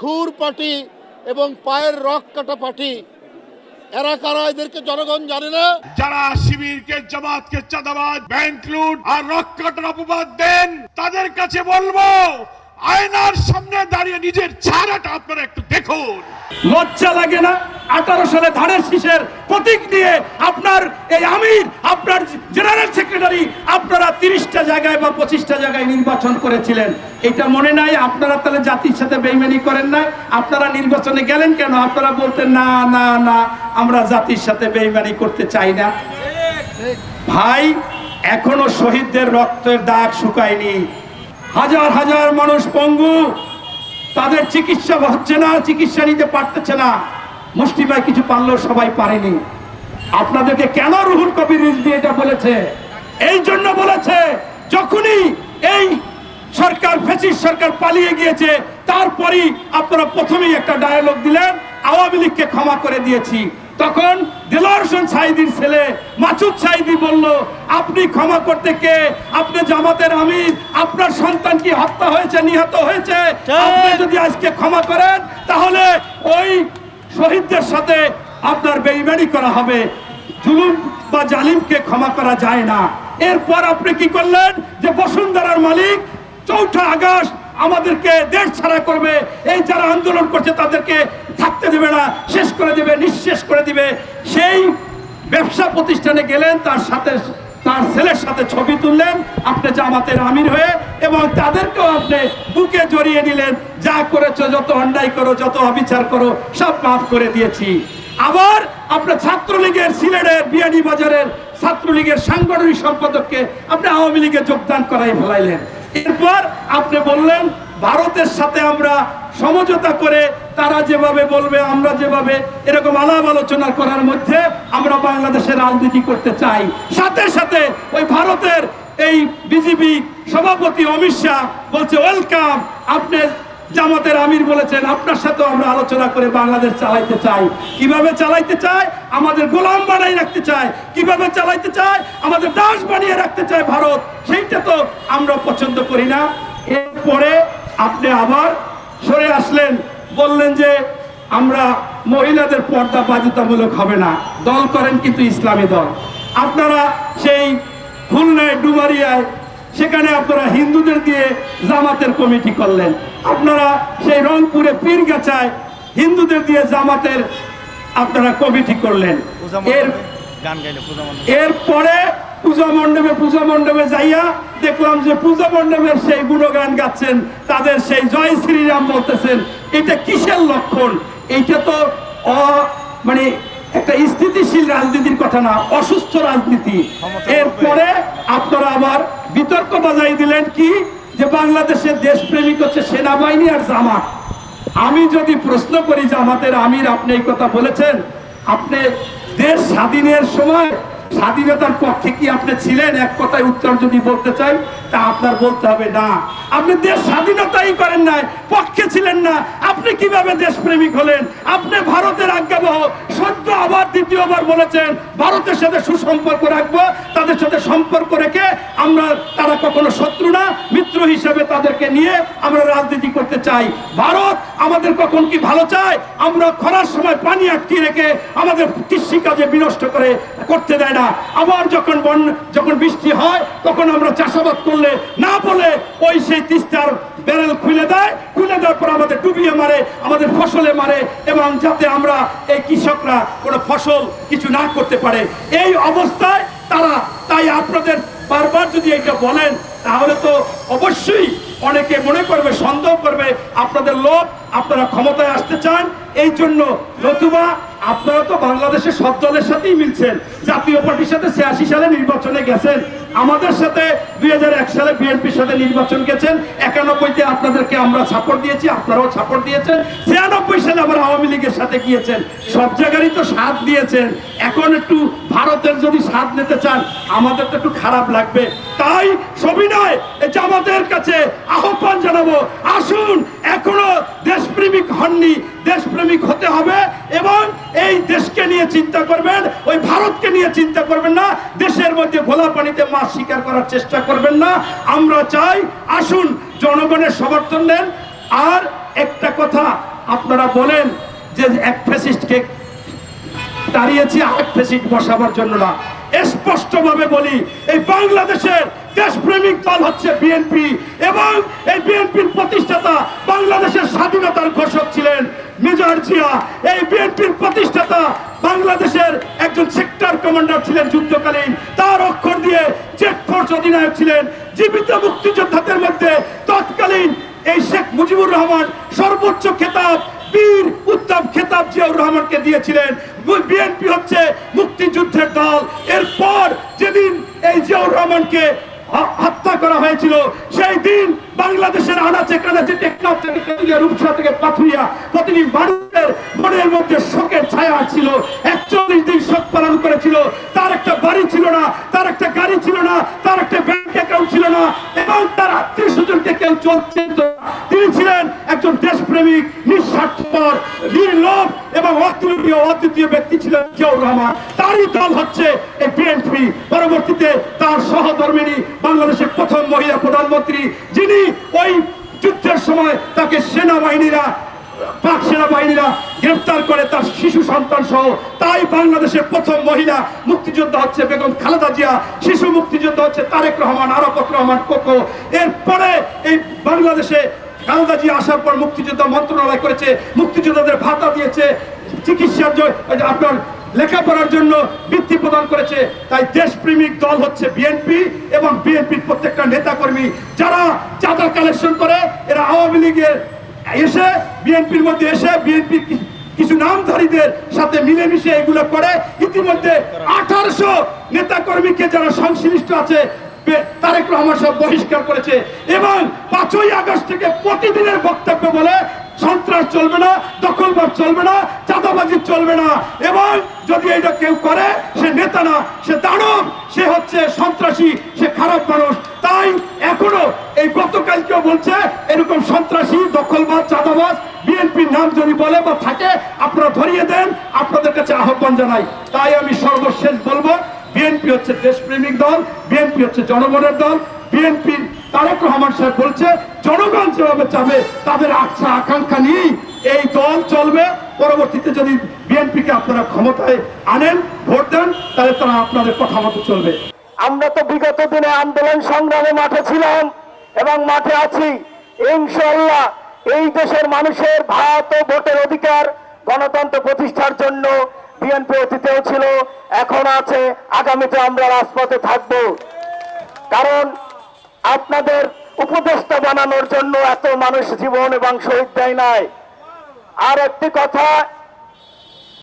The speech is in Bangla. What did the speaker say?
খুর পার্টি এবং পায়ের রক কাটা পার্টি এরা কারা এদেরকে জনগণ জানে না? যারা শিবিরকে, জামাতকে চাঁদাবাদ ব্যাংক লুট আর রক কাটার অপবাদ দেন, তাদের কাছে বলব আয়নার সামনে দাঁড়িয়ে নিজের চেহারাটা আপনারা একটু দেখুন। লজ্জা লাগে না? আঠারো সালে ধানের শীষের প্রতীক নিয়ে আপনার এই আমির, আপনার জেনারেল সেক্রেটারি আপনারা তিরিশটা জায়গায় বা পঁচিশটা জায়গায় নির্বাচন করেছিলেন। এটা মনে নাই? আপনারা তাহলে জাতির সাথে বেইমানি করেন না? আপনারা নির্বাচনে গেলেন কেন? আপনারা বলতেন, না না না, আমরা জাতির সাথে বেইমানি করতে চাই না। ভাই, এখনও শহীদদের রক্তের দাগ শুকায়নি। হাজার হাজার মানুষ পঙ্গু, তাদের চিকিৎসা হচ্ছে না, চিকিৎসা নিতে পারতেছে না। মুষ্টিমায় কিছু পারলেও সবাই পারেনি। আপনাদেরকে কেন রুহুল কবির রিজভি এটা বলেছে? এই জন্য বলেছে, যখনই এই সরকার, ফেসিস সরকার পালিয়ে গিয়েছে, তারপরই আপনারা প্রথমেই একটা ডায়ালগ দিলেন, আওয়ামী লীগকে ক্ষমা করে দিয়েছি। তখন হোসেন সাইদির ছেলে মাসুদ সাইদি বলল আপনি ক্ষমা করতে কে? আপনি জামাতের আমির আপনার সন্তান কি হত্যা হয়েছে নিহত হয়েছে? আপনি যদি আজকে ক্ষমা করেন তাহলে ওই শহীদদের সাথে আপনার বেইমানি করা হবে। জুলুম বা জালিমকে ক্ষমা করা যায় না। এরপর আপনি কি করলেন? যে বসুন্ধরার মালিক চৌঠা আগস্ট আমাদেরকে দেশ ছাড়া করবে। এই যারা আন্দোলন করছে তাদেরকে থাকতে দেবে না, শেষ করে দেবে, নিঃশেষ করে দিবে। সেই ব্যবসা প্রতিষ্ঠানে গেলেন, তার সাথে, তার ছেলের সাথে ছবি তুললেন। আপনি জামাতের আমির হয়ে এবং তাদেরকেও আপনি বুকে জড়িয়ে নিলেন। যা করেছ, যত অন্যায় করো, যত অবিচার করো, সব মাফ করে দিয়েছি। আবার আপনার ছাত্রলীগের সিলেটের বিয়ানি বাজারের ছাত্রলীগের সাংগঠনিক সম্পাদককে আপনি আওয়ামী লীগে যোগদান করাই ফেলাইলেন। এরপর আপনি বললেন, ভারতের সাথে আমরা সমঝোতা করে তারা যেভাবে বলবে, আমরা যেভাবে এরকম আলাপ আলোচনা করার মধ্যে আমরা বাংলাদেশের রাজনীতি করতে চাই। সাথে সাথে ওই ভারতের এই বিজেপি সভাপতি অমিত শাহ বলছে, ওয়েলকাম, আপনি জামাতের আমির বলেছেন, আপনার সাথে আমরা আলোচনা করে বাংলাদেশ চালাইতে চাই। কীভাবে চালাইতে চাই আমাদের গোলাম বানাই রাখতে চায়। কীভাবে চালাইতে চায়? আমাদের দাস বানিয়ে রাখতে চায় ভারত। সেইটা তো আমরা পছন্দ করি না। এরপরে আপনি আবার সরে আসলেন, বললেন যে আমরা মহিলাদের পর্দা বাধ্যতামূলক হবে না। দল করেন কিন্তু ইসলামী দল। আপনারা সেই খুলনায় ডুবারিয়ায় সেখানে আপনারা হিন্দুদের দিয়ে জামাতের কমিটি করলেন। আপনারা সেই রংপুরে পীরগাছায় হিন্দুদের দিয়ে জামাতের আপনারা কমিটি করলেন। এর এরপরে পূজা মণ্ডপে পূজা মণ্ডপে যাইয়া দেখলাম যে পূজা মণ্ডপের সেই গুণগান গাচ্ছেন তাদের সেই জয় শ্রীরাম বলতেছেন এটা কিসের লক্ষণ? এইটা তো অ মানে একটা স্থিতিশীল রাজনীতির কথা না অসুস্থ রাজনীতি। এরপরে আপনারা আবার বিতর্ক বাজাই দিলেন কি? যে বাংলাদেশের দেশপ্রেমিক হচ্ছে সেনাবাহিনী আর জামাত। আমি যদি প্রশ্ন করি জামাতের আমির, আপনি এই কথা বলেছেন, আপনি দেশ স্বাধীনের সময় স্বাধীনতার পক্ষে কি আপনি ছিলেন? এক কথায় উত্তর যদি বলতে চাই তা আপনার বলতে হবে, না। আপনি দেশ স্বাধীনতাই করেন নাই, পক্ষে ছিলেন না। আপনি কীভাবে দেশপ্রেমিক হলেন? আপনি ভারতের আজ্ঞাবহ, সদ্য আবার দ্বিতীয়বার বলেছেন, ভারতের সাথে সুসম্পর্ক রাখব, তাদের সাথে সম্পর্ক রেখে আমরা, তারা কখনো শত্রু না। মিত্র হিসেবে তাদেরকে নিয়ে আমরা রাজনীতি করতে চাই। ভারত আমাদের কখন কি ভালো চায়? আমরা খরার সময় পানি আটকে রেখে আমাদের কৃষিকাজে বিনষ্ট করে, করতে দেয় না। আবার যখন বন, যখন বৃষ্টি হয়, তখন আমরা চাষাবাদ করলে না বলে ওই সেই তিস্তার ব্যারেল খুলে দেয়, খুলে দেওয়ার পর আমাদের ডুবিয়ে মারে, আমাদের ফসলে মারে, এবং যাতে আমরা এই কৃষকরা কোনো ফসল কিছু না করতে পারে। এই অবস্থায় তারা, তাই আপনাদের বারবার যদি এটা বলেন, তাহলে তো অবশ্যই অনেকে মনে করবে, সন্দেহ করবে, আপনাদের লোক আপনারা ক্ষমতায় আসতে চান, এই জন্য নতুবা আপনারা তো বাংলাদেশের সব দলের সাথেই মিলছেন। জাতীয় পার্টির সাথে ছিয়াশি সালে নির্বাচনে গেছেন। আমাদের সাথে দুই সালে বিএনপির সাথে নির্বাচন গেছেন। একানব্বইতে আপনাদেরকে আমরা সাপোর্ট দিয়েছি, আপনারাও সাপোর্ট দিয়েছেন। ছিয়ানব্বই সালে আবার আওয়ামী লীগের সাথে গিয়েছেন। সব জায়গারই তো সাথ দিয়েছেন। এখন একটু ভারতের যদি সাথ নিতে চান, আমাদের তো একটু খারাপ লাগবে। তাই সবিনয় আমাদের কাছে আহ্বান জানাব, আসুন, এখনও দেশপ্রেমিক হননি, দেশপ্রেমিক হতে হবে এবং এই দেশকে নিয়ে চিন্তা করবেন, ওই ভারতকে নিয়ে চিন্তা করবেন না, দেশের মধ্যে ঘোলা পানিতে মাছ শিকার করার চেষ্টা করবেন না। আমরা চাই আসুন, জনগণের সমর্থন নেন। আর একটা কথা আপনারা বলেন যে এক ফ্যাসিস্টকে দাঁড়িয়েছি আরেক ফেসিট বসাবার জন্য না। স্পষ্টভাবে বলি, এই বাংলাদেশের দেশপ্রেমিক দল হচ্ছে বিএনপি এবং এই বিএনপির প্রতিষ্ঠাতা বাংলাদেশের স্বাধীনতার ঘোষক ছিলেন মেজর জিয়া। এই বিএনপির প্রতিষ্ঠাতা বাংলাদেশের একজন সেক্টর কমান্ডার ছিলেন যুদ্ধকালীন। তার অক্ষর দিয়ে জেট ফোর্স অধিনায়ক ছিলেন। জীবিত মুক্তিযোদ্ধাদের মধ্যে তৎকালীন এই শেখ মুজিবুর রহমান, সর্বোচ্চ খেতাব, বীর উত্তম খেতাব জিয়াউর রহমানকে দিয়েছিলেন। বিএনপি হচ্ছে মুক্তিযুদ্ধের দল। এরপর যেদিন এই জিয়াউর রহমানকে হত্যা করা হয়েছিল। সেই দিন বাংলাদেশের আনাচে কানাচে রূপসা থেকে পাথুরিয়া প্রতিটি মানুষের মনের মধ্যে শোকের ছায়া ছিল, একচল্লিশ দিন শোক পালন করেছিল। তার একটা বাড়ি ছিল না, তার একটা গাড়ি ছিল না, তার একটা ব্যাংক অ্যাকাউন্ট ছিল না, এবং তার আত্মীয় স্বজনকে কেউ চলছে তিনি ছিলেন একজন দেশপ্রেমিক, নিঃস্বার্থপর, নির্লোভ এবং অতুলনীয়, অদ্বিতীয় ব্যক্তি ছিলেন জিয়াউর রহমান। তারই দল হচ্ছে এই বিএনপি পরবর্তীতে তার সহধর্মিনী বাংলাদেশের প্রথম মহিলা প্রধানমন্ত্রী, যিনি ওই যুদ্ধের সময় তাকে সেনাবাহিনীরা পাক সেনাবাহিনীরা গ্রেফতার করে তার শিশু সন্তান সহ, তাই বাংলাদেশের প্রথম মহিলা মুক্তিযোদ্ধা হচ্ছে বেগম খালেদা জিয়া, শিশু মুক্তিযোদ্ধা হচ্ছে তারেক রহমান, আরাফত রহমান, কোকো। এরপরে এই বাংলাদেশে খালেদা জিয়া আসার পর মুক্তিযোদ্ধা মন্ত্রণালয় করেছে, মুক্তিযোদ্ধাদের ভাতা দিয়েছে, চিকিৎসার জ- ওই যে আপনার লেখাপড়ার জন্য বৃত্তি প্রদান করেছে, তাই দেশপ্রেমিক দল হচ্ছে বিএনপি এবং বিএনপির প্রত্যেকটা নেতাকর্মী, যারা চাঁদা কালেকশন করে, এরা আওয়ামী লীগের এসে বিএনপির মধ্যে এসে বিএনপি কিছু নামধারীদের সাথে মিলেমিশে এগুলো করে। ইতিমধ্যে আঠারোশো নেতাকর্মীকে যারা সংশ্লিষ্ট আছে তারেক রহমান সব বহিষ্কার করেছে। এবং পাঁচই আগস্ট থেকে প্রতিদিনের বক্তব্য বলে সন্ত্রাস চলবে না দখলবাদ চলবে না, চাঁদাবাজি চলবে না। এবং যদি এটা কেউ করে, সে নেতা না, সে দানব, সে হচ্ছে সন্ত্রাসী, সে খারাপ মানুষ। তাই এখনও এই গতকালকেও বলছে, এরকম সন্ত্রাসী দখলবাদ চাঁদাবাজ, বিএনপির নাম যদি বলে বা থাকে, আপনারা ধরিয়ে দেন, আপনাদের কাছে আহ্বান জানাই। তাই আমি সর্বশেষ বলব, বিএনপি হচ্ছে দেশপ্রেমিক দল, বিএনপি হচ্ছে জনগণের দল বিএনপি তারেক রহমান সাহেব বলছে, জনগণ যেভাবে চাবে, তাদের আশা, আকাঙ্ক্ষা নিয়েই এই দল চলবে। পরবর্তীতে যদি বিএনপিকে আপনারা ক্ষমতায় আনেন, ভোট দেন, তাহলে তারা আপনাদের কথা মতো চলবে। আমরা তো বিগত দিনে আন্দোলন সংগ্রামে মাঠে ছিলাম এবং মাঠে আছি। ইনশাল্লাহ এই দেশের মানুষের ভাত ও ভোটের অধিকার গণতন্ত্র প্রতিষ্ঠার জন্য বিএনপি অতীতেও ছিল এখন আছে। আগামীতে আমরা রাজপথে থাকব। কারণ আপনাদের উপদেষ্টা বানানোর জন্য এত মানুষ জীবন এবং শহীদ দেয় নাই। আর একটি কথা